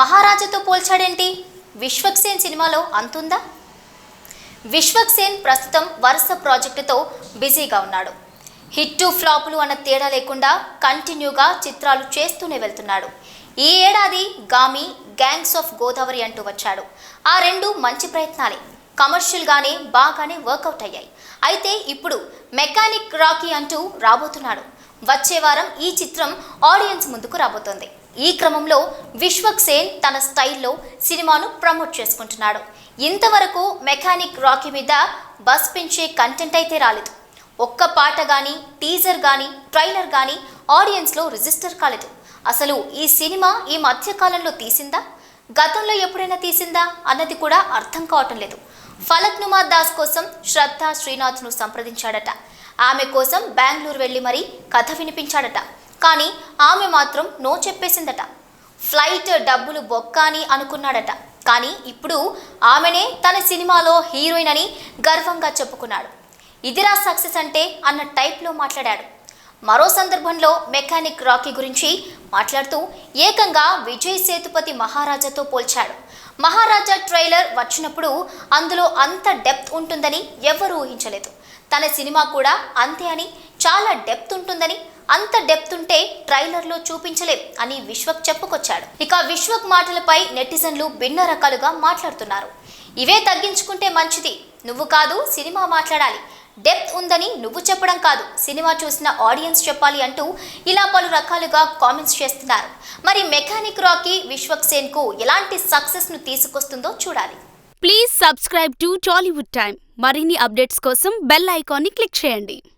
మహారాజాతో పోల్చాడేంటి? విశ్వక్సేన్ సినిమాలో అంతుందా? విశ్వక్సేన్ ప్రస్తుతం వరుస ప్రాజెక్టుతో బిజీగా ఉన్నాడు. హిట్టు ఫ్లాపులు అన్న తేడా లేకుండా కంటిన్యూగా చిత్రాలు చేస్తూనే వెళ్తున్నాడు. ఈ ఏడాది గామి గ్యాంగ్స్ ఆఫ్ గోదావరి అంటూ వచ్చాడు. ఆ రెండు మంచి ప్రయత్నాలే. కమర్షియల్గానే బాగానే వర్కౌట్ అయ్యాయి. అయితే ఇప్పుడు మెకానిక్ రాకీ అంటూ రాబోతున్నాడు. వచ్చే వారం ఈ చిత్రం ఆడియన్స్ ముందుకు రాబోతోంది. ఈ క్రమంలో విశ్వక్ సేన్ తన స్టైల్లో సినిమాను ప్రమోట్ చేసుకుంటున్నాడు. ఇంతవరకు మెకానిక్ రాకీ మీద బస్ పెంచే కంటెంట్ అయితే రాలేదు. ఒక్క పాట కానీ టీజర్ కానీ ట్రైలర్ కానీ ఆడియన్స్లో రిజిస్టర్ కాలేదు. అసలు ఈ సినిమా ఈ మధ్యకాలంలో తీసిందా? గతంలో ఎప్పుడైనా తీసిందా? అన్నది కూడా అర్థం కావటం లేదు. ఫలక్ నుమా దాస్ కోసం శ్రద్ధ శ్రీనాథ్ను సంప్రదించాడట. ఆమె కోసం బెంగళూరు వెళ్ళి మరీ కథ వినిపించాడట. కానీ ఆమె మాత్రం నో చెప్పేసిందట. ఫ్లైట్ డబ్బులు బొక్క అని అనుకున్నాడట. కానీ ఇప్పుడు ఆమెనే తన సినిమాలో హీరోయిన్ అని గర్వంగా చెప్పుకున్నాడు. ఇదిరా సక్సెస్ అంటే అన్న టైప్లో మాట్లాడాడు. మరో సందర్భంలో మెకానిక్ రాకీ గురించి మాట్లాడుతూ ఏకంగా విజయ్ సేతుపతి మహారాజాతో పోల్చాడు. మహారాజా ట్రైలర్ వచ్చినప్పుడు అందులో అంత డెప్త్ ఉంటుందని ఎవరూ ఊహించలేదు. తన సినిమా కూడా అంతే అని చాలా డెప్త్ ఉంటుందని అంత డెప్త్ ఉంటే ట్రైలర్లో చూపించలేం అని విశ్వక్ చెప్పుకొచ్చాడు. ఇక విశ్వక్ మాటలపై నెటిజన్లు భిన్న రకాలుగా మాట్లాడుతున్నారు. ఇవే తగ్గించుకుంటే మంచిది. నువ్వు కాదు సినిమా మాట్లాడాలి. డెప్త్ ఉందని నువ్వు చెప్పడం కాదు. సినిమా చూసిన ఆడియన్స్ చెప్పాలి అంటూ ఇలా పలు రకాలుగా కామెంట్స్ చేస్తున్నారు. మరి మెకానిక్ రాకీ విశ్వక్ సేన్కు ఎలాంటి సక్సెస్ను తీసుకొస్తుందో చూడాలి. Please subscribe to Tollywood time. మరిన్ని అప్డేట్స్ కోసం బెల్ ఐకాన్ని క్లిక్ చేయండి.